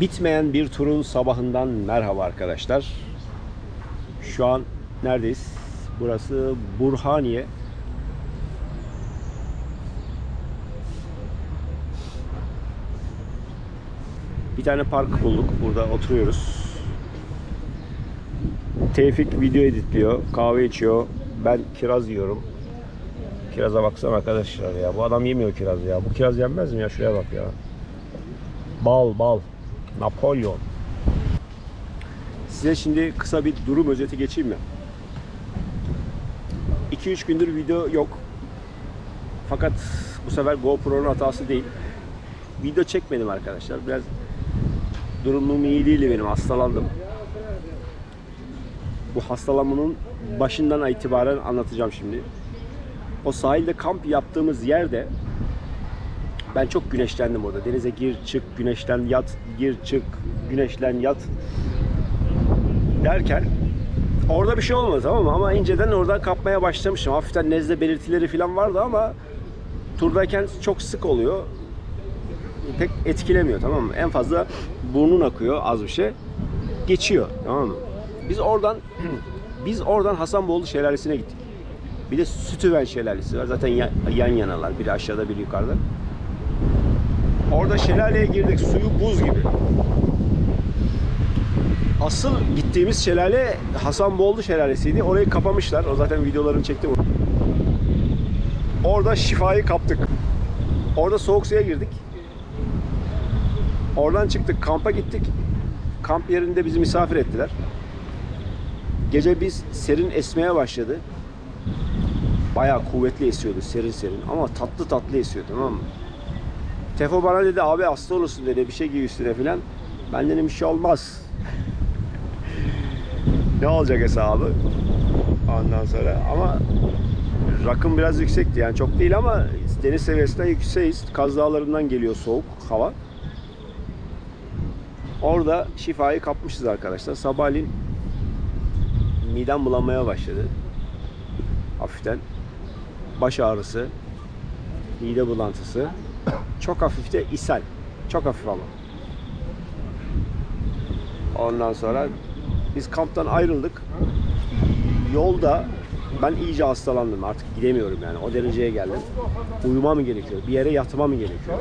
Bitmeyen bir turun sabahından merhaba arkadaşlar. Şu an neredeyiz? Burası Burhaniye. Bir tane park bulduk. Burada oturuyoruz. Tevfik video editliyor. Kahve içiyor. Ben kiraz yiyorum. Kiraza baksana arkadaşlar ya. Bu adam yemiyor kiraz ya. Bu kiraz yenmez mi ya? Şuraya bak ya. Bal bal. Napolyon. Size şimdi kısa bir durum özeti geçeyim mi? 2-3 gündür video yok. Fakat bu sefer GoPro'nun hatası değil. Video çekmedim arkadaşlar. Biraz durumum iyi değil benim. Hastalandım. Bu hastalanmanın başından itibaren anlatacağım şimdi. O sahilde kamp yaptığımız yerde ben çok güneşlendim orada. Denize gir çık, güneşlen yat, gir çık, güneşlen yat derken orada bir şey olmadı tamam mı? Ama inceden oradan kapmaya başlamışım. Hafiften nezle belirtileri falan vardı ama turdayken çok sık oluyor. Pek etkilemiyor tamam mı? En fazla burnun akıyor az bir şey. Geçiyor tamam mı? Biz oradan biz oradan Hasanboğlu Şelalesi'ne gittik. Bir de Sütüven Şelalesi var. Zaten ya- yan yanalar. Biri aşağıda biri yukarıda. Orada şelaleye girdik. Suyu buz gibi. Asıl gittiğimiz şelale Hasanboğlu Şelalesi'ydi. Orayı kapamışlar. O zaten videolarını çektim. Orada şifayı kaptık. Orada soğuk suya girdik. Oradan çıktık. Kampa gittik. Kamp yerinde bizi misafir ettiler. Gece biz serin esmeye başladı. Bayağı kuvvetli esiyordu serin serin ama tatlı tatlı esiyor tamam mı? Tefo bana dedi abi hasta olursun dedi bir şey giy üstüne filan. Ben dedim bir şey olmaz. ne olacak hesabı? Ondan sonra ama rakım biraz yüksekti yani çok değil ama deniz seviyesinden yükseğiz. Kaz Dağları'ndan geliyor soğuk hava. Orada şifayı kapmışız arkadaşlar. Sabahleyin midem bulanmaya başladı. Hafiften baş ağrısı, mide bulantısı, çok hafif de ishal. Çok hafif ama. Ondan sonra biz kamptan ayrıldık. Yolda ben iyice hastalandım. Artık gidemiyorum yani. O dereceye geldim. Uyumam mı gerekiyor? Bir yere yatmam mı gerekiyor?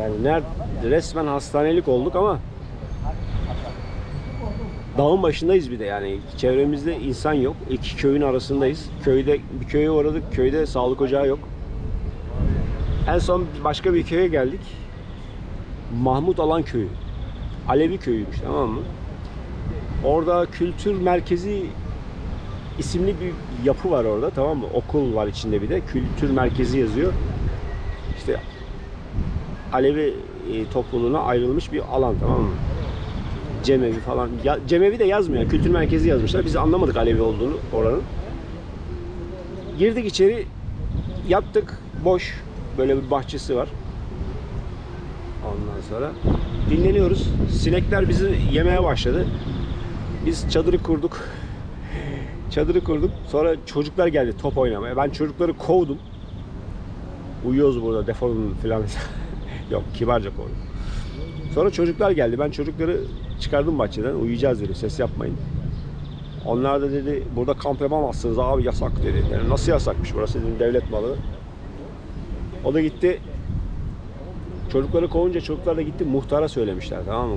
Yani nerede resmen hastanelik olduk ama dağın başındayız bir de yani çevremizde insan yok. İki köyün arasındayız. Köyde bir köye uğradık. Köyde sağlık ocağı yok. En son başka bir köye geldik. Mahmut Alan köyü. Alevi köyüymüş tamam mı? Orada kültür merkezi isimli bir yapı var orada tamam mı? Okul var içinde bir de. Kültür merkezi yazıyor. İşte Alevi e, topluluğuna ayrılmış bir alan tamam mı? Cemevi falan. Ya, Cemevi de yazmıyor. Kültür merkezi yazmışlar. Biz anlamadık Alevi olduğunu oranın. Girdik içeri. Yattık. Boş. Böyle bir bahçesi var. Ondan sonra dinleniyoruz. Sinekler bizi yemeye başladı. Biz çadırı kurduk. Çadırı kurduk. Sonra çocuklar geldi top oynamaya. Ben çocukları kovdum. Uyuyoruz burada defolun filan. Yok kibarca kovdum. Sonra çocuklar geldi. Ben çocukları çıkardım bahçeden. Uyuyacağız dedi. Ses yapmayın. Onlar da dedi burada kamp yapamazsınız abi yasak dedi. Yani nasıl yasakmış burası dedim devlet malı. O da gitti. Çocukları kovunca çocuklar da gitti muhtara söylemişler tamam mı?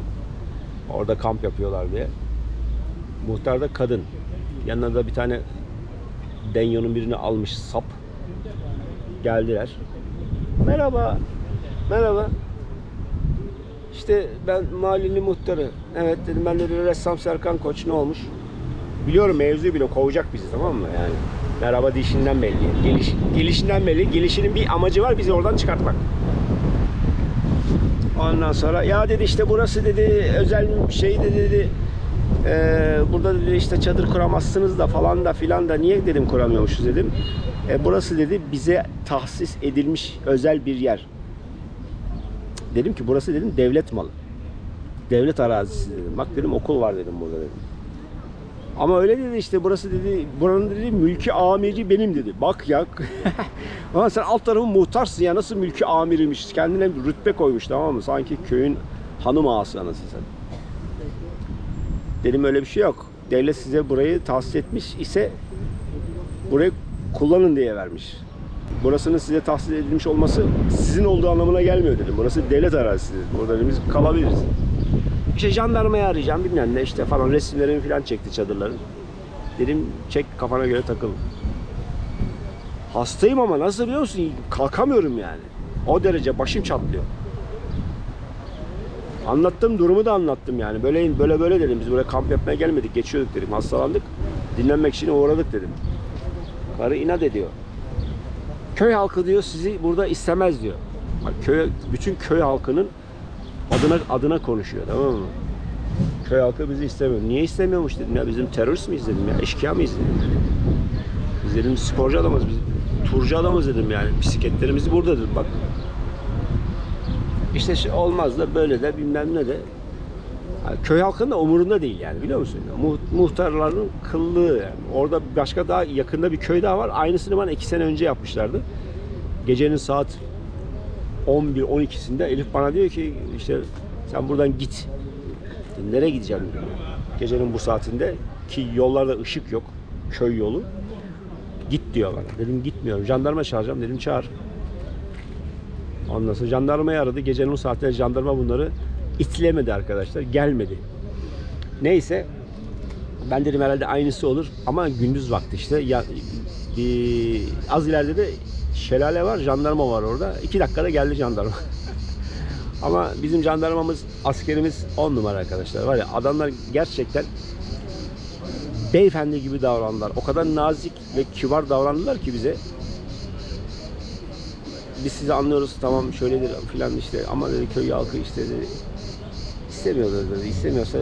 Orada kamp yapıyorlar diye. Muhtar da kadın. Yanına da bir tane Denyo'nun birini almış sap. Geldiler. Merhaba. Merhaba. İşte ben mahallenin muhtarı. Evet dedim ben de ressam Serkan Koç ne olmuş? Biliyorum mevzuyu bile kovacak bizi tamam mı yani? Merhaba dişinden belli. Geliş, gelişinden belli. Gelişinin bir amacı var bizi oradan çıkartmak. Ondan sonra ya dedi işte burası dedi özel şey de dedi "eee, burada dedi işte çadır kuramazsınız da falan da filan da niye dedim kuramıyormuşuz dedim. "E, burası dedi bize tahsis edilmiş özel bir yer. Dedim ki burası dedim devlet malı. Devlet arazisi dedim. Bak dedim okul var dedim burada dedim. Ama öyle dedi işte burası dedi buranın dedi mülki amiri benim dedi. Bak ya. Ama sen alt tarafın muhtarsın ya nasıl mülki amiriymiş. Kendine bir rütbe koymuş tamam mı? Sanki köyün hanım ağası anasını sen. Dedim öyle bir şey yok. Devlet size burayı tahsis etmiş ise burayı kullanın diye vermiş. Burasının size tahsis edilmiş olması sizin olduğu anlamına gelmiyor dedim. Burası devlet arazisi. Burada biz kalabiliriz. İşte jandarmayı arayacağım bilmem ne işte falan resimlerimi falan çekti çadırların. Dedim çek kafana göre takıl. Hastayım ama nasıl biliyor musun? Kalkamıyorum yani. O derece başım çatlıyor. Anlattım durumu da anlattım yani. Böyle böyle böyle dedim. Biz buraya kamp yapmaya gelmedik. Geçiyorduk dedim. Hastalandık. Dinlenmek için uğradık dedim. Karı inat ediyor. Köy halkı diyor sizi burada istemez diyor. Bak köy bütün köy halkının adına adına konuşuyor tamam mı? Köy halkı bizi istemiyor. Niye istemiyormuş dedim ya bizim terörist miyiz dedim ya eşkıya mıyız dedim. Biz dedim sporcu adamız biz turcu adamız dedim yani bisikletlerimiz burada bak. İşte şey olmaz da böyle de bilmem ne de Ha, köy halkının da umurunda değil yani biliyor musun? Mu- muhtarların kıllığı yani. Orada başka daha yakında bir köy daha var. Aynısını bana iki sene önce yapmışlardı. Gecenin saat 11-12'sinde Elif bana diyor ki işte sen buradan git. Dedim, Nereye gideceğim. Gecenin bu saatinde ki yollarda ışık yok. Köy yolu. Git diyor bana. Dedim gitmiyorum. Jandarma çağıracağım. Dedim çağır. Ondan sonra jandarmayı aradı. Gecenin o saatinde jandarma bunları itlemedi arkadaşlar. Gelmedi. Neyse ben dedim herhalde aynısı olur ama gündüz vakti işte ya, bir, az ileride de şelale var jandarma var orada. iki dakikada geldi jandarma. ama bizim jandarmamız askerimiz on numara arkadaşlar. Var ya adamlar gerçekten beyefendi gibi davrandılar. O kadar nazik ve kibar davrandılar ki bize. Biz sizi anlıyoruz tamam şöyledir filan işte ama dedi köy halkı işte dedi istemiyorlar dedi. İstemiyorsa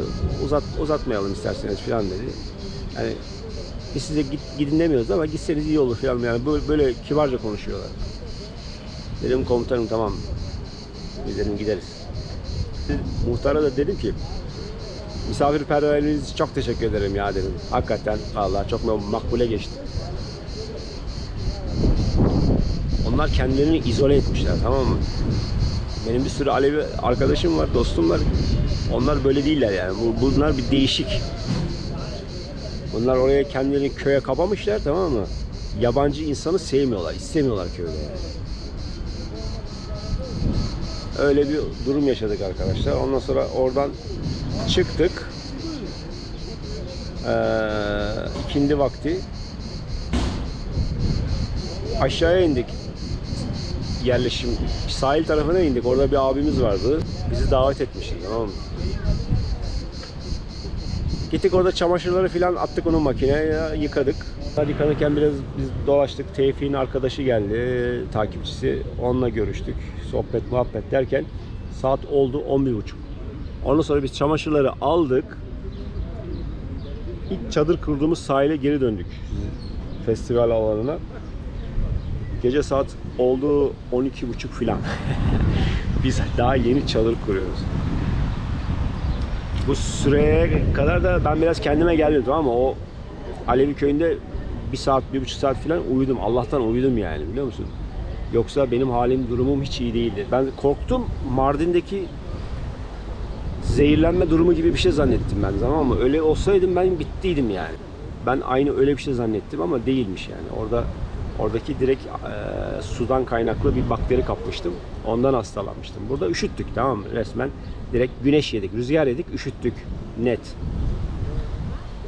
uzat uzatmayalım isterseniz filan dedi. Yani biz size git, gidin demiyoruz ama gitseniz iyi olur filan yani böyle, böyle kibarca konuşuyorlar. Dedim komutanım tamam. Biz dedim gideriz. Muhtara da dedim ki misafirperverliğiniz için çok teşekkür ederim ya dedim. Hakikaten Allah çok makbule geçti. Onlar kendilerini izole etmişler tamam mı? Benim bir sürü Alevi arkadaşım var, dostum var. Onlar böyle değiller yani. Bu- Bunlar bir değişik. Bunlar oraya kendilerini köye kapamışlar tamam mı? Yabancı insanı sevmiyorlar, istemiyorlar köyde yani. Öyle bir durum yaşadık arkadaşlar. Ondan sonra oradan çıktık. Ee, ikindi vakti aşağıya indik yerleşim sahil tarafına indik. Orada bir abimiz vardı. Bizi davet etmişti tamam mı? Gittik orada çamaşırları filan attık onun makineye yıkadık. Yıkanırken biraz biz dolaştık. Tevfik'in arkadaşı geldi, takipçisi. Onunla görüştük. Sohbet, muhabbet derken saat oldu 11.30. Ondan sonra biz çamaşırları aldık. İlk çadır kurduğumuz sahile geri döndük. Festival alanına. Gece saat oldu 12.30 filan. Biz daha yeni çadır kuruyoruz. Bu süreye kadar da ben biraz kendime geldim mı? O Alevi köyünde bir saat, bir buçuk saat filan uyudum. Allah'tan uyudum yani biliyor musun? Yoksa benim halim, durumum hiç iyi değildi. Ben korktum Mardin'deki zehirlenme durumu gibi bir şey zannettim ben tamam mı? Öyle olsaydım ben bittiydim yani. Ben aynı öyle bir şey zannettim ama değilmiş yani. Orada oradaki direkt e, sudan kaynaklı bir bakteri kapmıştım. Ondan hastalanmıştım. Burada üşüttük tamam mı? Resmen direkt güneş yedik, rüzgar yedik, üşüttük. Net.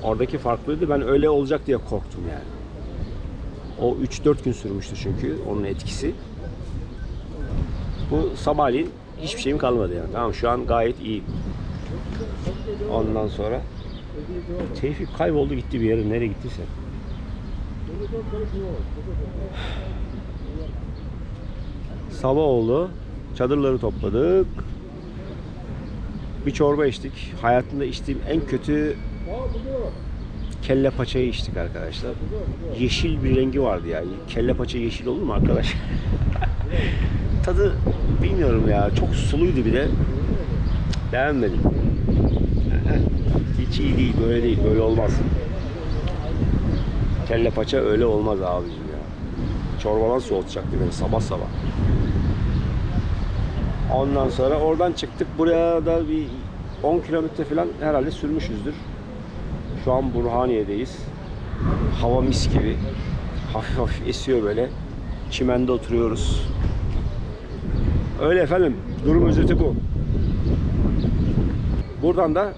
Oradaki farklıydı. Ben öyle olacak diye korktum yani. O 3-4 gün sürmüştü çünkü onun etkisi. Bu sabahleyin hiçbir şeyim kalmadı yani. Tamam şu an gayet iyi. Ondan sonra Tevfik kayboldu gitti bir yere. Nereye gittiyse. Sabah oldu. Çadırları topladık. Bir çorba içtik. Hayatımda içtiğim en kötü kelle paçayı içtik arkadaşlar. Yeşil bir rengi vardı yani. Kelle paça yeşil olur mu arkadaş? Tadı bilmiyorum ya. Çok suluydu bir de. Beğenmedim. Hiç iyi değil. Böyle değil. Böyle olmaz. Kelle paça öyle olmaz abicim ya. Çorbadan soğutacaktı beni sabah sabah. Ondan sonra oradan çıktık. Buraya da bir 10 kilometre falan herhalde sürmüşüzdür. Şu an Burhaniye'deyiz. Hava mis gibi. Hafif hafif esiyor böyle. Çimende oturuyoruz. Öyle efendim. Durum özeti bu. Buradan da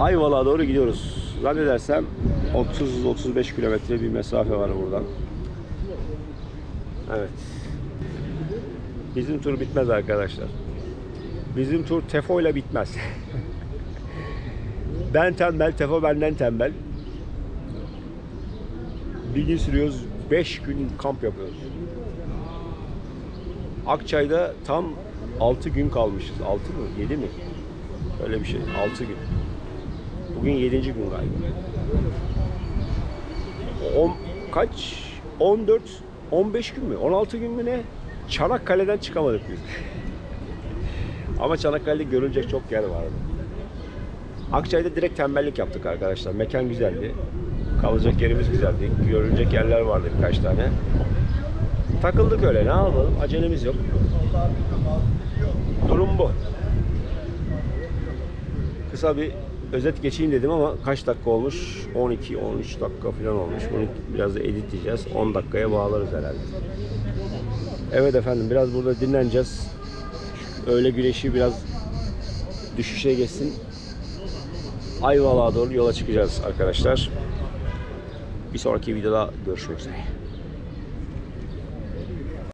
Ayvalık'a doğru gidiyoruz. Zannedersem 30-35 kilometre bir mesafe var buradan. Evet. Bizim tur bitmez arkadaşlar. Bizim tur Tefo ile bitmez. ben tembel, Tefo benden tembel. Bir gün sürüyoruz, 5 gün kamp yapıyoruz. Akçay'da tam 6 gün kalmışız. 6 mı? 7 mi? Öyle bir şey. 6 gün. Bugün 7. gün galiba. On, kaç? 14, 15 gün mü? 16 gün mü ne? Çanakkale'den çıkamadık biz. Ama Çanakkale'de görülecek çok yer vardı. Akçay'da direkt tembellik yaptık arkadaşlar. Mekan güzeldi. Kalacak yerimiz güzeldi. Görülecek yerler vardı birkaç tane. Takıldık öyle ne yapalım acelemiz yok. Durum bu. Kısa bir özet geçeyim dedim ama kaç dakika olmuş? 12-13 dakika falan olmuş. Bunu biraz da editleyeceğiz. 10 dakikaya bağlarız herhalde. Evet efendim biraz burada dinleneceğiz. Öğle güneşi biraz düşüşe geçsin. Ayvalık'a doğru yola çıkacağız arkadaşlar. Bir sonraki videoda görüşmek üzere.